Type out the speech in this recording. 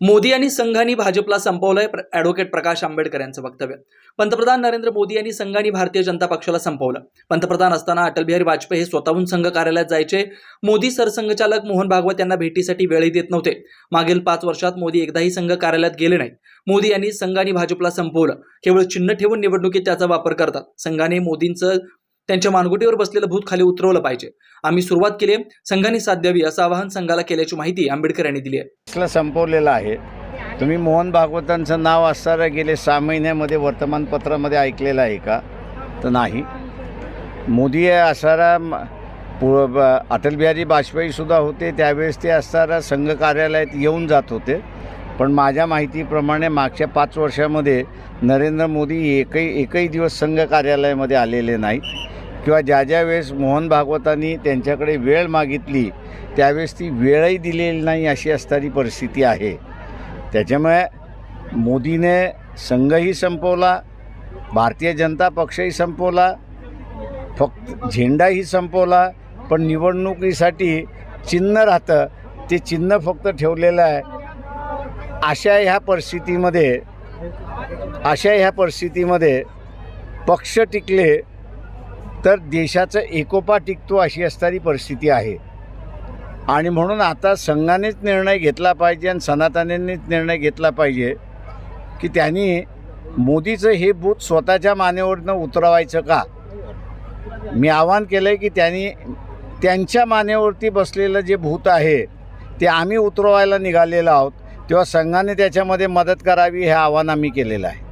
मोदी आणि संघांनी भाजपला संपवलंय ॲडव्होकेट प्रकाश आंबेडकर यांचं वक्तव्य. पंतप्रधान नरेंद्र मोदी यांनी संघांनी भारतीय जनता पक्षाला संपवलं. पंतप्रधान असताना अटलबिहारी वाजपेयी हे स्वतःहून संघ कार्यालयात जायचे. मोदी सरसंघचालक मोहन भागवत यांना भेटीसाठी वेळही देत नव्हते. मागील पाच वर्षात मोदी एकदाही संघ कार्यालयात गेले नाहीत. मोदी यांनी संघाने भाजपला संपवलं. केवळ चिन्ह ठेवून निवडणुकीत त्याचा वापर करतात. संघाने मोदींचं त्यांच्या मानगुटीवर बसलेलं भूत खाली उतरवलं पाहिजे. आम्ही सुरुवात केली आहे. संघाने साथ द्यावी असं आवाहन संघाला केल्याची माहिती आंबेडकर यांनी दिली आहे. संपवलेला आहे. तुम्ही मोहन भागवतांचं नाव असताना गेले सहा महिन्यामध्ये वर्तमानपत्रामध्ये ऐकलेलं आहे का? तर नाही. मोदी असणारा म- पु ब- अटल बिहारी वाजपेयीसुद्धा होते. त्यावेळेस ते असणारा संघ कार्यालयात येऊन जात होते. पण माझ्या माहितीप्रमाणे मागच्या पाच वर्षामध्ये नरेंद्र मोदी एकही एकही दिवस संघ कार्यालयामध्ये आलेले नाहीत. किंवा ज्या ज्या वेळेस मोहन भागवतांनी त्यांच्याकडे वेळ मागितली त्यावेळेस ती वेळही दिलेली नाही अशी असणारी परिस्थिती आहे. त्याच्यामुळे मोदीने संघही संपवला भारतीय जनता पक्षही संपवला फक्त झेंडाही संपवला पण निवडणुकीसाठी चिन्ह राहतं ते चिन्ह फक्त ठेवलेलं आहे. अशा ह्या परिस्थितीमध्ये अशा ह्या परिस्थितीमध्ये पक्ष टिकले तर देशाचं एकोपा टिकतो अशी असणारी परिस्थिती आहे. आणि म्हणून आता संघानेच निर्णय घेतला पाहिजे आणि सनातनेनेच निर्णय घेतला पाहिजे की त्यांनी मोदीचं हे भूत स्वतःच्या मानेवरनं उतरवायचं का? मी आवाहन केलं आहे की त्यांनी त्यांच्या मानेवरती बसलेलं जे भूत आहे ते आम्ही उतरवायला निघालेलो आहोत. तेव्हा संघाने त्याच्यामध्ये मदत करावी हे आवाहन आम्ही केलेलं आहे.